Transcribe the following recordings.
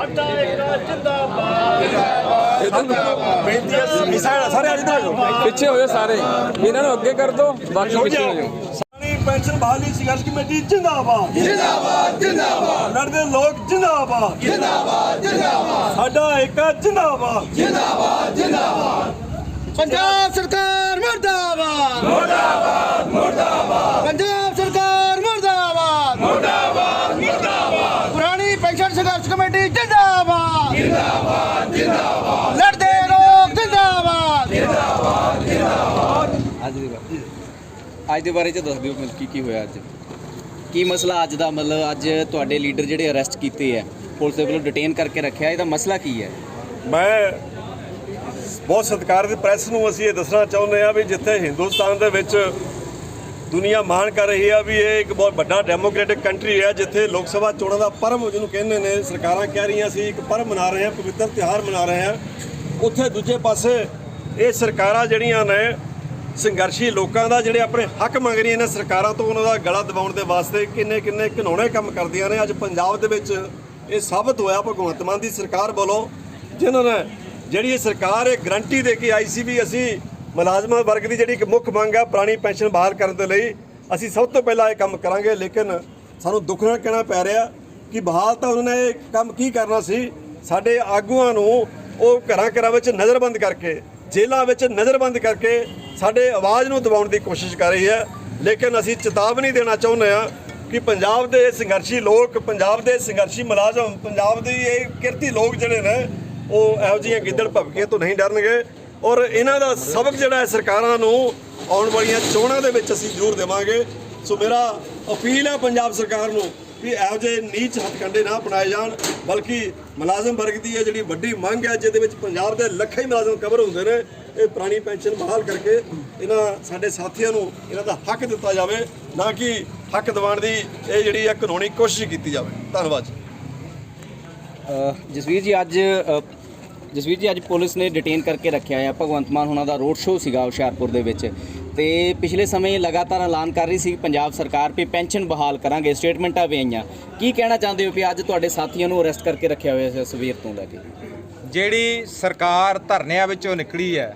ਸਾਡਾ ਇੱਕ ਜਿੰਦਾਬਾਦ। ਬੇਨਤੀ ਹੈ ਸਾਰੇ ਅੱਜ ਤੱਕ ਪਿੱਛੇ ਹੋ ਜਾਓ ਸਾਰੇ। ਇਹਨਾਂ ਨੂੰ ਅੱਗੇ ਕਰ ਦਿਓ ਬਾਕੀ ਪਿੱਛੇ ਹੋ ਜਾਓ। ਸਾਡੀ ਪੈਨਸ਼ਨ ਬਹਾਲੀ ਸੰਘਰਸ਼ ਕਮੇਟੀ ਜਿੰਦਾਬਾਦ। ਜਿੰਦਾਬਾਦ ਜਿੰਦਾਬਾਦ। ਲੜਦੇ ਲੋਕ ਜਿੰਦਾਬਾਦ। ਜਿੰਦਾਬਾਦ ਜਿੰਦਾਬਾਦ। ਸਾਡਾ ਇੱਕ ਜਿੰਦਾਬਾਦ। ਪੰਜਾਬ ਸਰਕਾਰ ਮੁਰਦਾਬਾਦ। ਮੁਰਦਾਬਾਦ ਮੁਰਦਾਬਾਦ ਪੰਜਾਬ ਸਰਕਾਰ ਮੁਰਦਾਬਾਦ ਮੁਰਦਾਬਾਦ ਮੁਰਦਾਬਾਦ ਪੁਰਾਣੀ ਪੈਨਸ਼ਨ ਸੰਘਰਸ਼ ਕਮੇਟੀ ਜਿੰਦਾਬਾਦ ਜਿੰਦਾਬਾਦ ਜਿੰਦਾਬਾਦ ਲੜਦੇ ਲੋਕ ਜਿੰਦਾਬਾਦ ਅੱਜ ਦੇ ਬਾਰੇ ਅੱਜ ਦੇ ਬਾਰੇ ਚ ਦੱਸ ਦਿਓ ਮਤਲਬ ਕੀ ਕੀ ਹੋਇਆ ਅੱਜ। ਕੀ ਮਸਲਾ ਅੱਜ ਦਾ? ਮਤਲਬ ਅੱਜ ਤੁਹਾਡੇ ਲੀਡਰ ਜਿਹੜੇ ਅਰੈਸਟ ਕੀਤੇ ਆ, ਪੁਲਿਸ ਦੇ ਵੱਲੋਂ ਡਿਟੇਨ ਕਰਕੇ ਰੱਖਿਆ, ਇਹਦਾ ਮਸਲਾ ਕੀ ਹੈ? ਮੈਂ ਬਹੁਤ ਸਤਿਕਾਰਯੋਗ ਪ੍ਰੈਸ ਨੂੰ ਅਸੀਂ ਇਹ ਦੱਸਣਾ ਚਾਹੁੰਦੇ ਆ ਵੀ ਜਿੱਥੇ ਹਿੰਦੁਸਤਾਨ ਦੇ ਵਿੱਚ ਦੁਨੀਆ ਮਾਣ ਕਰ ਰਹੀ ਆ ਵੀ ਇਹ ਇੱਕ ਬਹੁਤ ਵੱਡਾ ਡੈਮੋਕ੍ਰੈਟਿਕ ਕੰਟਰੀ ਹੈ, ਜਿੱਥੇ ਲੋਕ ਸਭਾ ਚੋਣਾਂ ਦਾ ਪਰਮ ਜਿਹਨੂੰ ਕਹਿੰਦੇ ਨੇ, ਸਰਕਾਰਾਂ ਕਹਿ ਰਹੀਆਂ ਸੀ, ਇੱਕ ਪਰਮ ਮਨਾ ਰਹੇ ਆ, ਪਵਿੱਤਰ ਤਿਉਹਾਰ ਮਨਾ ਰਹੇ ਆ। ਉੱਥੇ ਦੂਜੇ ਪਾਸੇ ਇਹ ਸਰਕਾਰਾਂ ਜਿਹੜੀਆਂ ਨੇ ਸੰਘਰਸ਼ੀ ਲੋਕਾਂ ਦਾ ਜਿਹੜੇ ਆਪਣੇ ਹੱਕ ਮੰਗ ਰਹੀਆਂ ਨੇ ਸਰਕਾਰਾਂ ਤੋਂ ਉਹਨਾਂ ਦਾ ਗਲਾ ਦਬਾਉਣ ਦੇ ਵਾਸਤੇ ਕਿੰਨੇ ਕਿੰਨੇ ਘਿਨੌਣੇ ਕੰਮ ਕਰਦੀਆਂ ਨੇ। ਅੱਜ ਪੰਜਾਬ ਦੇ ਵਿੱਚ ਇਹ ਸਾਬਤ ਹੋਇਆ ਭਗਵੰਤ ਮਾਨ ਦੀ ਸਰਕਾਰ ਵੱਲੋਂ, ਜਿਨ੍ਹਾਂ ਨੇ ਜਿਹੜੀ ਇਹ ਸਰਕਾਰ, ਇਹ ਗਰੰਟੀ ਦੇ ਕੇ ਆਈ ਸੀ ਵੀ ਅਸੀਂ ਮੁਲਾਜ਼ਮਾਂ ਵਰਗ ਦੀ ਜਿਹੜੀ ਇੱਕ ਮੁੱਖ ਮੰਗ ਆ, ਪੁਰਾਣੀ ਪੈਨਸ਼ਨ ਬਹਾਲ ਕਰਨ ਦੇ ਲਈ ਅਸੀਂ ਸਭ ਤੋਂ ਪਹਿਲਾਂ ਇਹ ਕੰਮ ਕਰਾਂਗੇ। ਲੇਕਿਨ ਸਾਨੂੰ ਦੁੱਖ ਨਾਲ ਕਹਿਣਾ ਪੈ ਰਿਹਾ ਕਿ ਬਹਾਲ ਤਾਂ ਉਹਨਾਂ ਨੇ ਇਹ ਕੰਮ ਕੀ ਕਰਨਾ ਸੀ? ਸਾਡੇ ਆਗੂਆਂ ਨੂੰ ਉਹ ਘਰਾਂ ਘਰਾਂ ਵਿੱਚ ਨਜ਼ਰਬੰਦ ਕਰਕੇ, ਜੇਲ੍ਹਾਂ ਵਿੱਚ ਨਜ਼ਰਬੰਦ ਕਰਕੇ ਸਾਡੇ ਆਵਾਜ਼ ਨੂੰ ਦਬਾਉਣ ਦੀ ਕੋਸ਼ਿਸ਼ ਕਰ ਰਹੀ ਹੈ, ਲੇਕਿਨ ਅਸੀਂ ਚੇਤਾਵਨੀ ਦੇਣਾ ਚਾਹੁੰਦੇ ਹਾਂ ਕਿ ਪੰਜਾਬ ਦੇ ਸੰਘਰਸ਼ੀ ਲੋਕ, ਪੰਜਾਬ ਦੇ ਸੰਘਰਸ਼ੀ ਮੁਲਾਜ਼ਮ, ਪੰਜਾਬ ਦੇ ਇਹ ਕਿਰਤੀ ਲੋਕ ਜਿਹੜੇ ਨੇ, ਉਹ ਇਹੋ ਜਿਹੀਆਂ ਗਿੱਦੜ ਭਵਕੀਆਂ ਤੋਂ ਨਹੀਂ ਡਰਨਗੇ ਔਰ ਇਹਨਾਂ ਦਾ ਸਬਕ ਜਿਹੜਾ ਹੈ ਸਰਕਾਰਾਂ ਨੂੰ ਆਉਣ ਵਾਲੀਆਂ ਚੋਣਾਂ ਦੇ ਵਿੱਚ ਅਸੀਂ ਜ਼ਰੂਰ ਦੇਵਾਂਗੇ। ਸੋ ਮੇਰਾ ਅਪੀਲ ਹੈ ਪੰਜਾਬ ਸਰਕਾਰ ਨੂੰ ਵੀ ਇਹੋ ਜਿਹੇ ਨੀਚ ਹੱਥਕੰਡੇ ਨਾ ਅਪਣਾਏ ਜਾਣ, ਬਲਕਿ ਮੁਲਾਜ਼ਮ ਵਰਗ ਦੀ ਇਹ ਜਿਹੜੀ ਵੱਡੀ ਮੰਗ ਹੈ, ਜਿਹਦੇ ਵਿੱਚ ਪੰਜਾਬ ਦੇ ਲੱਖਾਂ ਹੀ ਮੁਲਾਜ਼ਮ ਕਵਰ ਹੁੰਦੇ ਨੇ, ਇਹ ਪੁਰਾਣੀ ਪੈਨਸ਼ਨ ਬਹਾਲ ਕਰਕੇ ਇਹਨਾਂ ਸਾਡੇ ਸਾਥੀਆਂ ਨੂੰ ਇਹਨਾਂ ਦਾ ਹੱਕ ਦਿੱਤਾ ਜਾਵੇ, ਨਾ ਕਿ ਹੱਕ ਦਿਵਾਉਣ ਦੀ ਇਹ ਜਿਹੜੀ ਹੈ ਕਾਨੂੰਨੀ ਕੋਸ਼ਿਸ਼ ਕੀਤੀ ਜਾਵੇ। ਧੰਨਵਾਦ ਜੀ। ਜਸਵੀਰ ਜੀ, ਅੱਜ ਜਸਵੀਰ ਜੀ, ਅੱਜ ਪੁਲਿਸ ਨੇ ਡਿਟੇਨ ਕਰਕੇ ਰੱਖਿਆ ਹੈ ਭਗਵੰਤ ਮਾਨ ਹੁਣਾਂ ਦਾ ਰੋਡ ਸ਼ੋਅ ਸੀਗਾ ਹੁਸ਼ਿਆਰਪੁਰ ਦੇ ਵਿੱਚ। ਤੇ ਪਿਛਲੇ ਸਮੇਂ ਲਗਾਤਾਰ ਐਲਾਨ ਕਰ ਰਹੀ ਸੀ ਪੰਜਾਬ ਸਰਕਾਰ ਵੀ ਪੈਨਸ਼ਨ ਬਹਾਲ ਕਰਾਂਗੇ, ਸਟੇਟਮੈਂਟਾਂ ਵੀ ਆਈਆਂ। ਕੀ ਕਹਿਣਾ ਚਾਹੁੰਦੇ ਹੋ ਕਿ ਅੱਜ ਤੁਹਾਡੇ ਸਾਥੀਆਂ ਨੂੰ ਅਰੈਸਟ ਕਰਕੇ ਰੱਖਿਆ ਹੋਇਆ ਸੀ ਸਵੇਰ ਤੋਂ ਲੈ ਕੇ? ਜਿਹੜੀ ਸਰਕਾਰ ਧਰਨਿਆਂ ਵਿੱਚੋਂ ਨਿਕਲੀ ਹੈ,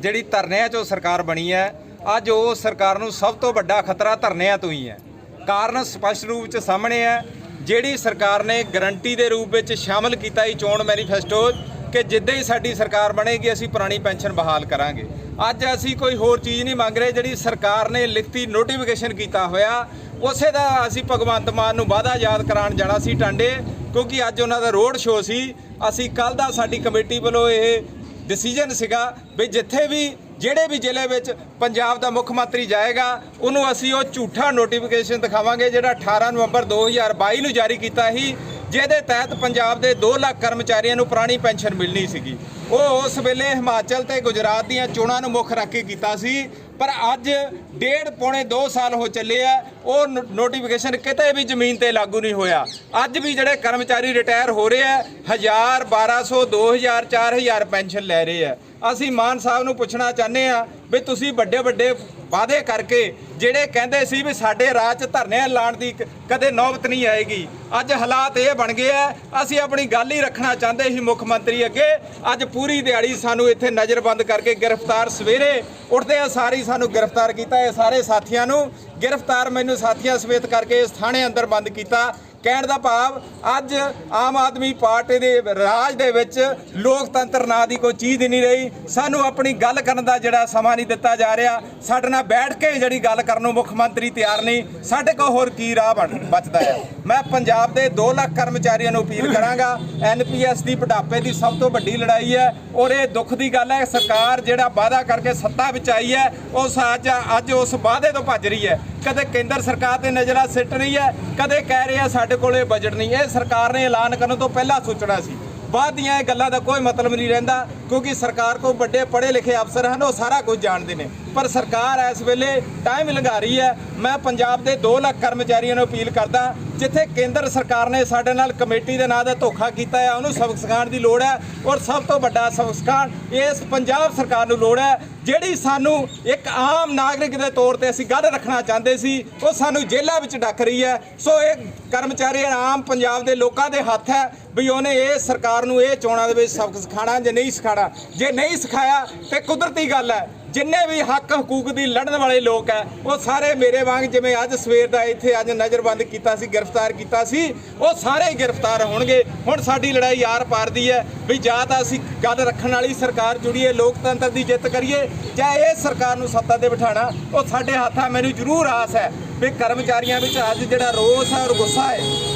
ਜਿਹੜੀ ਧਰਨਿਆਂ 'ਚੋਂ ਸਰਕਾਰ ਬਣੀ ਹੈ, ਅੱਜ ਉਹ ਸਰਕਾਰ ਨੂੰ ਸਭ ਤੋਂ ਵੱਡਾ ਖਤਰਾ ਧਰਨਿਆਂ ਤੋਂ ਹੀ ਹੈ। ਕਾਰਨ ਸਪਸ਼ਟ ਰੂਪ 'ਚ ਸਾਹਮਣੇ ਹੈ, ਜਿਹੜੀ ਸਰਕਾਰ ਨੇ ਗਰੰਟੀ ਦੇ ਰੂਪ ਵਿੱਚ ਸ਼ਾਮਲ ਕੀਤਾ ਹੀ ਚੋਣ ਮੈਨੀਫੈਸਟੋ ਕਿ ਜਿੱਦਾਂ ਹੀ ਸਾਡੀ ਸਰਕਾਰ ਬਣੇਗੀ, ਅਸੀਂ ਪੁਰਾਣੀ ਪੈਨਸ਼ਨ ਬਹਾਲ ਕਰਾਂਗੇ। ਅੱਜ ਅਸੀਂ ਕੋਈ ਹੋਰ ਚੀਜ਼ ਨਹੀਂ ਮੰਗ ਰਹੇ, ਜਿਹੜੀ ਸਰਕਾਰ ਨੇ ਲਿਖਤੀ ਨੋਟੀਫਿਕੇਸ਼ਨ ਕੀਤਾ ਹੋਇਆ। ਉਸੇ ਦਾ ਅਸੀਂ ਭਗਵੰਤ ਮਾਨ ਨੂੰ ਵਾਅਦਾ ਯਾਦ ਕਰਾਉਣ ਜਾਣਾ ਸੀ ਟਾਂਡੇ, ਕਿਉਂਕਿ ਅੱਜ ਉਹਨਾਂ ਦਾ ਰੋਡ ਸ਼ੋਅ ਸੀ। ਅਸੀਂ ਕੱਲ ਦਾ ਸਾਡੀ ਕਮੇਟੀ ਵੱਲੋਂ ਇਹ ਡਿਸੀਜਨ ਸੀਗਾ ਵੀ ਜਿੱਥੇ ਵੀ, ਜਿਹੜੇ ਵੀ ਜ਼ਿਲ੍ਹੇ ਵਿੱਚ ਪੰਜਾਬ ਦਾ ਮੁੱਖ ਮੰਤਰੀ ਜਾਏਗਾ, ਉਹਨੂੰ ਅਸੀਂ ਉਹ ਝੂਠਾ ਨੋਟੀਫਿਕੇਸ਼ਨ ਦਿਖਾਵਾਂਗੇ, ਜਿਹੜਾ 18 ਨਵੰਬਰ 2022 ਨੂੰ ਜਾਰੀ ਕੀਤਾ ਸੀ। ਜਿਹਦੇ ਤਹਿਤ ਪੰਜਾਬ ਦੇ 2 ਲੱਖ ਕਰਮਚਾਰੀਆਂ ਨੂੰ ਪੁਰਾਣੀ ਪੈਨਸ਼ਨ ਮਿਲਣੀ ਸੀਗੀ। ਉਹ ਉਸ ਵੇਲੇ ਹਿਮਾਚਲ ਤੇ ਗੁਜਰਾਤ ਦੀਆਂ ਚੋਣਾਂ ਨੂੰ ਮੁੱਖ ਰੱਖ ਕੇ ਕੀਤਾ ਸੀ। ਪਰ ਅੱਜ ਡੇਢ ਪੌਣੇ 2 ਸਾਲ ਹੋ ਚੱਲੇ ਆ, ਉਹ ਨੋਟੀਫਿਕੇਸ਼ਨ ਕਿਤੇ ਵੀ ਜ਼ਮੀਨ ਤੇ ਲਾਗੂ ਨਹੀਂ ਹੋਇਆ। ਅੱਜ ਵੀ ਜਿਹੜੇ ਕਰਮਚਾਰੀ ਰਿਟਾਇਰ ਹੋ ਰਹੇ ਆ 1000 1200 2000 4000 ਪੈਨਸ਼ਨ ਲੈ ਰਹੇ ਆ। ਅਸੀਂ ਮਾਨ ਸਾਹਿਬ ਨੂੰ ਪੁੱਛਣਾ ਚਾਹੁੰਦੇ ਆ ਵੀ ਤੁਸੀਂ ਵੱਡੇ ਵੱਡੇ ਵਾਅਦੇ ਕਰਕੇ ਜਿਹੜੇ ਕਹਿੰਦੇ ਸੀ ਵੀ ਸਾਡੇ ਰਾਜ 'ਚ ਧਰਨੇ ਲਾਣ ਦੀ ਕਦੇ ਨੌਬਤ ਨਹੀਂ ਆਏਗੀ। ਅੱਜ ਹਾਲਾਤ ਇਹ ਬਣ ਗਏ ਆ ਅਸੀਂ ਆਪਣੀ ਗੱਲ ਹੀ ਰੱਖਣਾ ਚਾਹੁੰਦੇ ਸੀ ਮੁੱਖ ਮੰਤਰੀ ਅੱਗੇ। ਅੱਜ ਪੂਰੀ ਦਿਹਾੜੀ ਸਾਨੂੰ ਇੱਥੇ ਨਜ਼ਰਬੰਦ ਕਰਕੇ ਗ੍ਰਿਫਤਾਰ ਸਵੇਰੇ ਉੱਠਦੇ ਆ, ਸਾਰੀ ਸਾਨੂੰ ਗ੍ਰਿਫਤਾਰ ਕੀਤਾ ਇਹ ਸਾਰੇ ਸਾਥੀਆਂ ਨੂੰ। ਗ੍ਰਿਫਤਾਰ ਮੈਨੂੰ ਸਾਥੀਆਂ ਸਮੇਤ ਕਰਕੇ ਇਸ ਥਾਣੇ ਅੰਦਰ ਬੰਦ ਕੀਤਾ। ਕਹਿਣ ਦਾ ਭਾਵ ਅੱਜ ਆਮ ਆਦਮੀ ਪਾਰਟੀ ਦੇ ਰਾਜ ਦੇ ਵਿੱਚ ਲੋਕਤੰਤਰ ਨਾਂ ਦੀ ਕੋਈ ਚੀਜ਼ ਹੀ ਨਹੀਂ ਰਹੀ। ਸਾਨੂੰ ਆਪਣੀ ਗੱਲ ਕਰਨ ਦਾ ਜਿਹੜਾ ਸਮਾਂ ਨਹੀਂ ਦਿੱਤਾ ਜਾ ਰਿਹਾ। ਸਾਡੇ ਨਾਲ ਬੈਠ ਕੇ ਜਿਹੜੀ ਗੱਲ ਕਰਨ ਨੂੰ ਮੁੱਖ ਮੰਤਰੀ ਤਿਆਰ ਨਹੀਂ। ਸਾਡੇ ਕੋਲ ਹੋਰ ਕੀ ਰਾਹ ਬਣ- ਬਚਦਾ ਹੈ? ਮੈਂ ਪੰਜਾਬ ਦੇ 2 ਲੱਖ ਕਰਮਚਾਰੀਆਂ ਨੂੰ ਅਪੀਲ ਕਰਾਂਗਾ। ਐਨਪੀਐਸ ਦੀ ਬੁਢਾਪੇ ਦੀ ਸਭ ਤੋਂ ਵੱਡੀ ਲੜਾਈ ਹੈ ਔਰ ਇਹ ਦੁੱਖ ਦੀ ਗੱਲ ਹੈ। ਸਰਕਾਰ ਜਿਹੜਾ ਵਾਅਦਾ ਕਰਕੇ ਸੱਤਾ ਵਿੱਚ ਆਈ ਹੈ, ਉਹ ਅੱਜ ਅੱਜ ਉਸ ਵਾਅਦੇ ਤੋਂ ਭੱਜ ਰਹੀ ਹੈ। ਕਦੇ ਕੇਂਦਰ ਸਰਕਾਰ ਤੇ ਨਜ਼ਰਾਂ ਸਿੱਟ ਰਹੀ ਹੈ, ਕਦੇ ਕਹਿ ਰਿਹਾ ਸਾਡੇ ਕੋਲੇ ਬਜਟ ਨਹੀਂ ਇਹ ਸਰਕਾਰ ਨੇ ਐਲਾਨ ਕਰਨ ਤੋਂ ਪਹਿਲਾਂ ਸੋਚਣਾ ਸੀ। ਬਾਅਦ ਦੀਆਂ ਇਹ ਗੱਲਾਂ ਦਾ ਕੋਈ ਮਤਲਬ ਨਹੀਂ ਰਹਿੰਦਾ। ਕਿਉਂਕਿ ਸਰਕਾਰ ਕੋਲ ਵੱਡੇ ਪੜ੍ਹੇ ਲਿਖੇ ਅਫਸਰ ਹਨ, ਉਹ ਸਾਰਾ ਕੁਝ ਜਾਣਦੇ ਨੇ। ਪਰ ਸਰਕਾਰ ਇਸ ਵੇਲੇ ਟਾਈਮ ਲੰਘਾ ਰਹੀ ਹੈ। ਮੈਂ ਪੰਜਾਬ ਦੇ 2 ਲੱਖ ਕਰਮਚਾਰੀਆਂ ਨੂੰ ਅਪੀਲ ਕਰਦਾ, ਜਿੱਥੇ ਕੇਂਦਰ ਸਰਕਾਰ ਨੇ ਸਾਡੇ ਨਾਲ ਕਮੇਟੀ ਦੇ ਨਾਂ ਦਾ ਧੋਖਾ ਕੀਤਾ ਹੈ, ਉਹਨੂੰ ਸਬਕ ਸਿਖਾਉਣ ਦੀ ਲੋੜ ਹੈ। ਔਰ ਸਭ ਤੋਂ ਵੱਡਾ ਸਬਕ ਸਿਖਾਉਣ ਇਸ ਪੰਜਾਬ ਸਰਕਾਰ ਨੂੰ ਲੋੜ ਹੈ, ਜਿਹੜੀ ਸਾਨੂੰ ਇੱਕ ਆਮ ਨਾਗਰਿਕ ਦੇ ਤੌਰ ਤੇ ਅਸੀਂ ਗੱਲ ਰੱਖਣਾ ਚਾਹੁੰਦੇ ਸੀ, ਉਹ ਸਾਨੂੰ ਜੇਲ੍ਹਾਂ ਵਿੱਚ ਡੱਕ ਰਹੀ ਹੈ। ਸੋ ਇਹ ਕਰਮਚਾਰੀ ਆਮ ਪੰਜਾਬ ਦੇ ਲੋਕਾਂ ਦੇ ਹੱਥ ਹੈ, ਵੀ ਉਹਨੇ ਇਹ ਸਰਕਾਰ ਨੂੰ ਇਹ ਚੋਣਾਂ ਦੇ ਵਿੱਚ ਸਬਕ ਸਿਖਾਣਾ ਜਾਂ ਨਹੀਂ ਸਿਖਾਣਾ ਜੇ ਨਹੀਂ ਸਿਖਾਇਆ ਤੇ ਕੁਦਰਤੀ ਗੱਲ ਹੈ। ਜਿੰਨੇ ਵੀ ਹੱਕ ਹਕੂਕ ਦੀ ਲੜਨ ਵਾਲੇ ਲੋਕ ਹੈ, ਉਹ ਸਾਰੇ ਮੇਰੇ ਵਾਂਗ ਜਿਵੇਂ ਅੱਜ ਸਵੇਰ ਦਾ ਇੱਥੇ ਅੱਜ ਨਜ਼ਰਬੰਦ ਕੀਤਾ ਸੀ, ਗ੍ਰਿਫਤਾਰ ਕੀਤਾ ਸੀ, ਉਹ ਸਾਰੇ ਹੀ ਗ੍ਰਿਫਤਾਰ ਹੋਣਗੇ। ਹੁਣ ਸਾਡੀ ਲੜਾਈ ਆਰ ਪਾਰ ਦੀ ਹੈ ਵੀ ਜਾਂ ਤਾਂ ਅਸੀਂ ਗੱਲ ਰੱਖਣ ਵਾਲੀ ਸਰਕਾਰ ਜੁੜੀਏ, ਲੋਕਤੰਤਰ ਦੀ ਜਿੱਤ ਕਰੀਏ, ਜਾਂ ਇਹ ਸਰਕਾਰ ਨੂੰ ਸੱਤਾ ਤੇ ਬਿਠਾਣਾ ਉਹ ਸਾਡੇ ਹੱਥਾਂ ਮੈਨੂੰ ਜ਼ਰੂਰ ਆਸ ਹੈ ਵੀ ਕਰਮਚਾਰੀਆਂ ਵਿੱਚ ਅੱਜ ਜਿਹੜਾ ਰੋਸ ਹੈ ਔਰ ਗੁੱਸਾ ਹੈ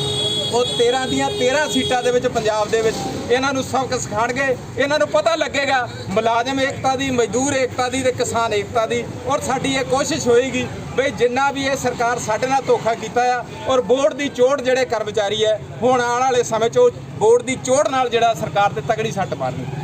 ਉਹ 13 ਦੀਆਂ 13 ਸੀਟਾਂ ਦੇ ਵਿੱਚ ਪੰਜਾਬ ਦੇ ਵਿੱਚ ਇਹਨਾਂ ਨੂੰ ਸਬਕ ਸਿਖਾਣਗੇ ਇਹਨਾਂ ਨੂੰ ਪਤਾ ਲੱਗੇਗਾ, ਮੁਲਾਜ਼ਮ ਏਕਤਾ ਦੀ, ਮਜ਼ਦੂਰ ਏਕਤਾ ਦੀ ਤੇ ਕਿਸਾਨ ਏਕਤਾ ਦੀ। ਔਰ ਸਾਡੀ ਇਹ ਕੋਸ਼ਿਸ਼ ਹੋਏਗੀ ਵੀ ਜਿੰਨਾ ਵੀ ਇਹ ਸਰਕਾਰ ਸਾਡੇ ਨਾਲ ਧੋਖਾ ਕੀਤਾ ਆ, ਔਰ ਬੋਰਡ ਦੀ ਚੋੜ ਜਿਹੜੇ ਕਰਮਚਾਰੀ ਹੈ, ਹੁਣ ਆਉਣ ਵਾਲੇ ਸਮੇਂ 'ਚ ਉਹ ਬੋਰਡ ਦੀ ਚੋੜ ਨਾਲ ਜਿਹੜਾ ਸਰਕਾਰ ਤੇ ਤਗੜੀ ਸੱਟ ਮਾਰਨੀ।